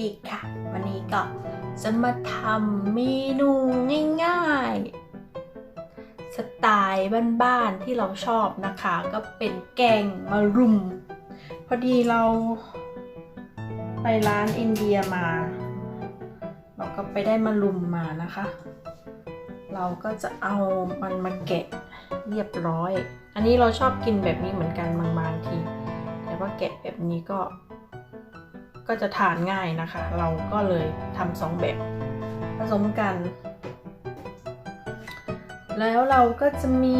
ดีค่ะ วันนี้ก็จะมาทำเมนูง่ายๆ สไตล์บ้านๆที่เราชอบนะคะ ก็เป็นแกงมะรุม พอดีเราไปร้านอินเดียมา เราก็ไปได้มะรุมมานะคะ เราก็จะเอามันมาแกะเรียบร้อย อันนี้เราชอบกินแบบนี้เหมือนกันบางๆที แต่ว่าแกะแบบนี้ก็ ก็จะทานง่ายนะคะ เราก็เลยทำสองแบบผสมกัน แล้วเราก็จะมี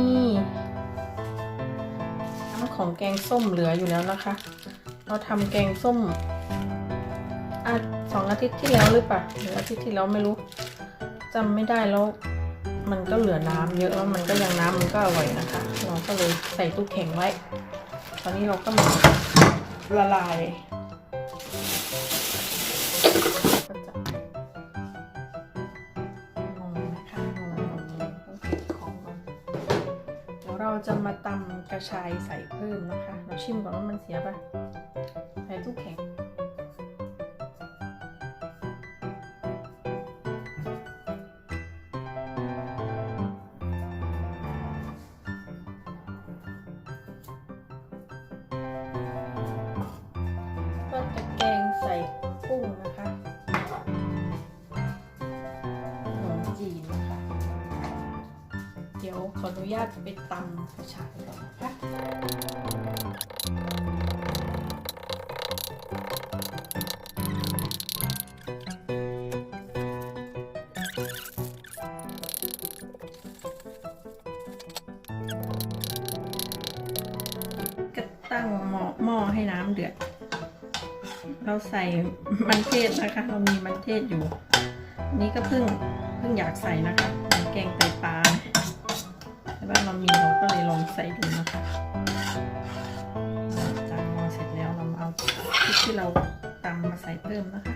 น้ำของแกงส้มเหลืออยู่แล้วนะคะ เราทำแกงส้มอะสองอาทิตย์ที่แล้วหรือเปล่าหรืออาทิตย์ที่แล้วไม่รู้จำไม่ได้แล้วมันก็เหลือน้ำเยอะแล้วมันก็ยังน้ำมันก็อร่อยนะคะ เราก็เลยใส่ตู้แข็งไว้ ตอนนี้เราก็มาละลาย จะมาตำกระชายใส่เพิ่มนะคะ เราชิมก่อนว่ามันเสียปะใส่ทุกแข็ง ขออนุญาตไปตำกระชายก่อนนะคะก็ตั้งหม้อหม้อให้น้ำเดือด เราใส่มันเทศนะคะ เรามีมันเทศอยู่นนี้ก็เพิ่งเพิ่งอยากใส่นะคะเหมือนแกงไตปลา ว่าเรามีเราก็เลยลองใส่ดูนะคะจานหม้อเสร็จแล้วเรามาเอาพริกที่เราตำมาใส่เพิ่มนะคะ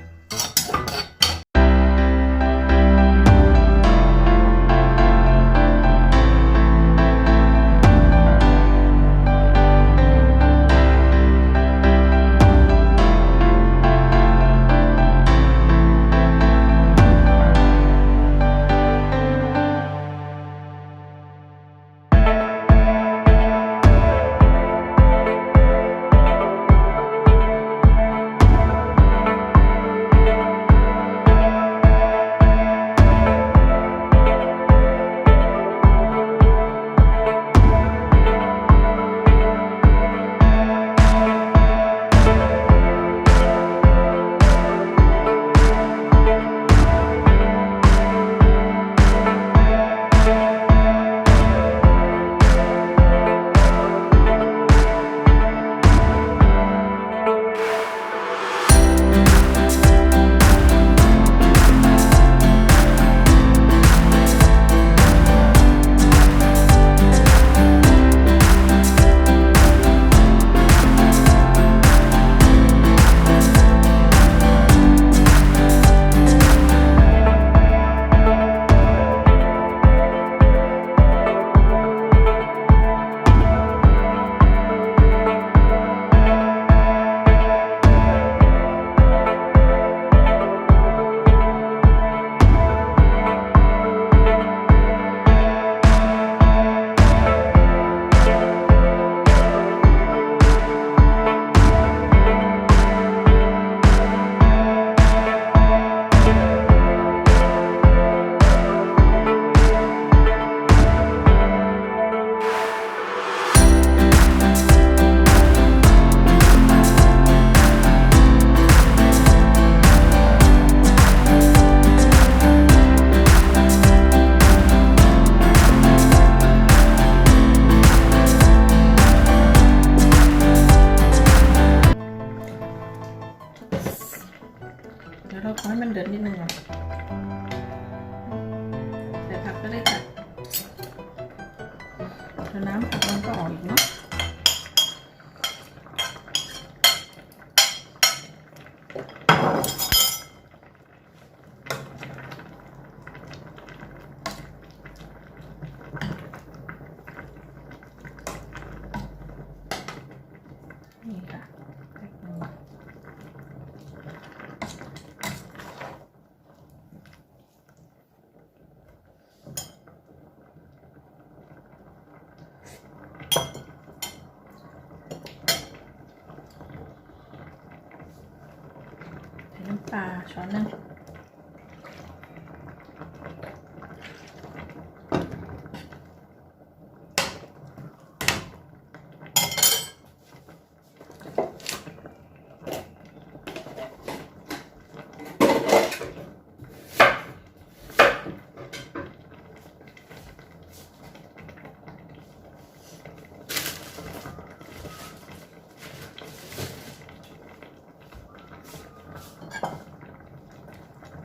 ปลาช้อนหนึง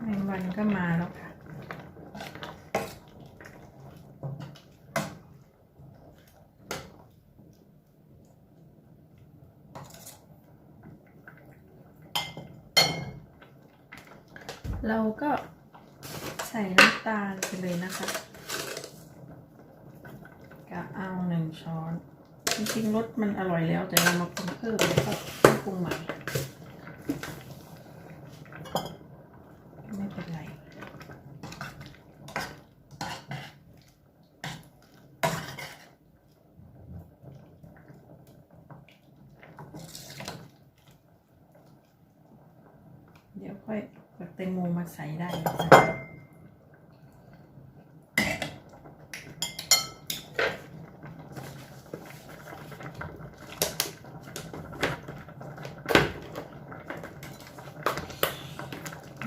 แมงวัน ก็มาแล้วค่ะ เราก็ใส่น้ำตาลไปเลยนะคะกะเอาหนึ่งช้อน จริงๆรสมันอร่อยแล้วแต่เรามาปรุงเพิ่มแล้วก็ต้อปรุงใหม่เป็นไร เดี๋ยว ค่อยเอาแตงโมมาใส่ได้นะคะ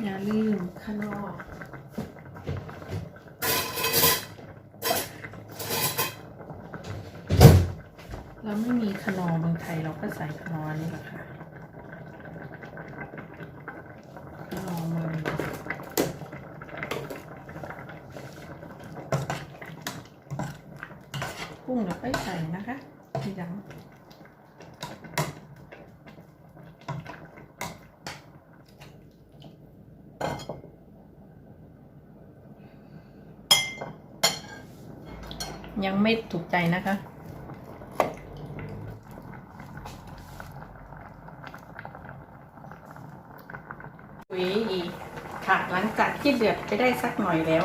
อย่าลืมขนอเราไม่มีขนอเมืองไทยเราก็ใส่ขนอนี่แหละค่ะ ขนอเมือง กุ้งเราไปใส่นะคะทีหลังยังไม่ถูกใจนะคะวีอีกค่ะ หลังจากที่เดือดไปได้สักหน่อยแล้ว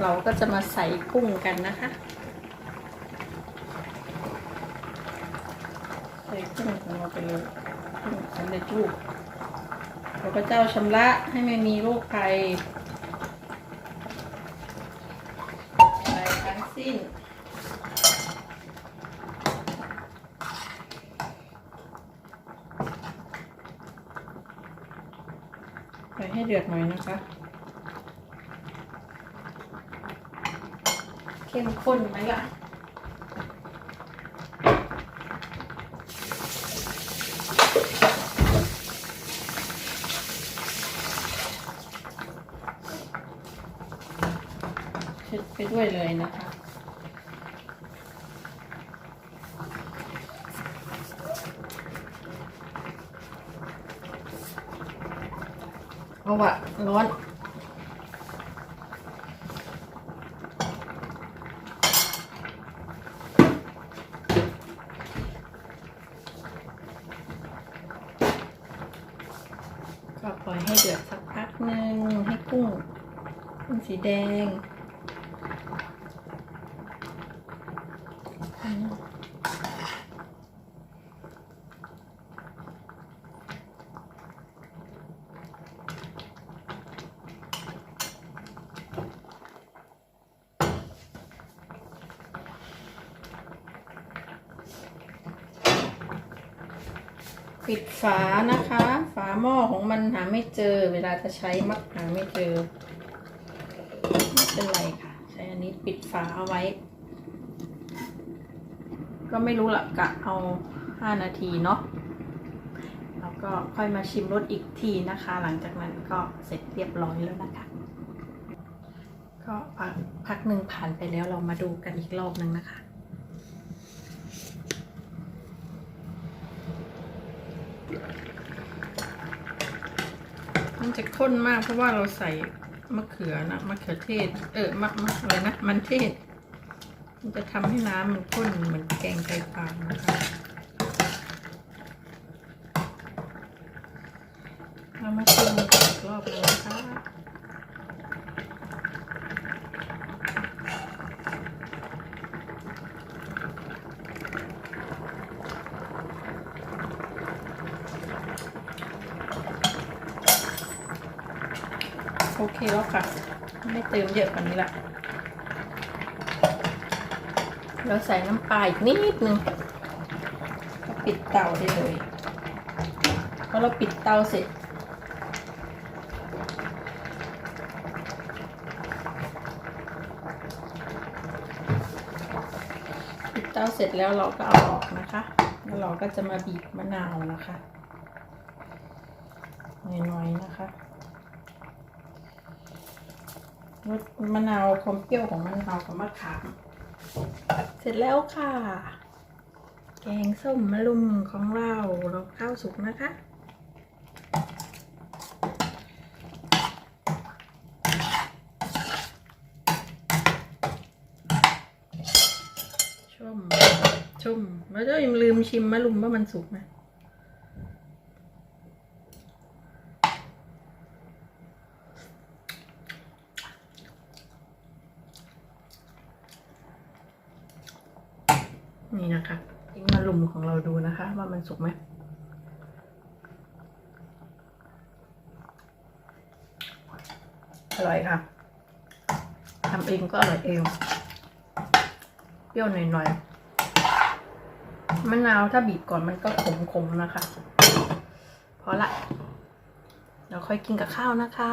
เราก็จะมาใส่กุ้งกันนะคะ ใส่ กุ้งของเราไปเลยกุ้งสำเร็จรูปขอพระเจ้าชำระให้ไม่มีโรคภัยใส่ทั้งสิ้นใส่ให้เดือดหน่อยนะคะ เข้มข้นไหมล่ะ ไปด้วยเลยนะคะ เอาวะร้อนก็ปล่อยให้เดือดสักพักหนึ่งให้กุ้งเป็นสีแดงอืม ปิดฝานะคะ ฝาหม้อของมันหาไม่เจอ เวลาจะใช้มักหาไม่เจอ ไม่เป็นไรค่ะ ใช้อันนี้ปิดฝาเอาไว้ ก็ไม่รู้ละกะเอาห้านาทีเนาะแล้วก็ค่อยมาชิมรสอีกทีนะคะ หลังจากนั้นก็เสร็จเรียบร้อยแล้วนะคะ ก็พักพักหนึ่งผ่านไปแล้วเรามาดูกันอีกรอบหนึ่งนะคะมันจะข้นมากเพราะว่าเราใส่มะเขือนะมะเขือเทศ เออมะมะอะไรนะมันเทศ มันจะทำให้น้ำมันข้นเหมือนแกงไตปลานะคะเรามาชิมอีกรอบเลยนะคะโอเคแล้วค่ะ ไม่เติมเยอะกว่านี้ละ เราใส่น้ำปลาอีกนิดนึงปิดเตาได้เลยพอเราปิดเตาเสร็จ ปิดเตาเสร็จแล้วเราก็เอาออกนะคะ แล้วเราก็จะมาบีบมะนาวนะคะน้อยๆนะคะรสมะนาวความเปรี้ยวของมะนาวกับมะขาม ร็จแล้วค่ะ แกงส้มมะลุมของเราเราข้าวสุกนะคะชุ่มชุ่มแล้วก็ยังลืมชิมมะลุมว่ามันสุกไหมนี่นะคะทิ้งมะลุมของเราดูนะคะ ว่า มันสุกไหมอร่อยค่ะทำเองก็อร่อยเอง เปรี้ยวหน่อยๆ มะนาวถ้าบีบก่อนมันก็ขมๆนะคะ พอละ เราค่อยกินกับข้าวนะคะ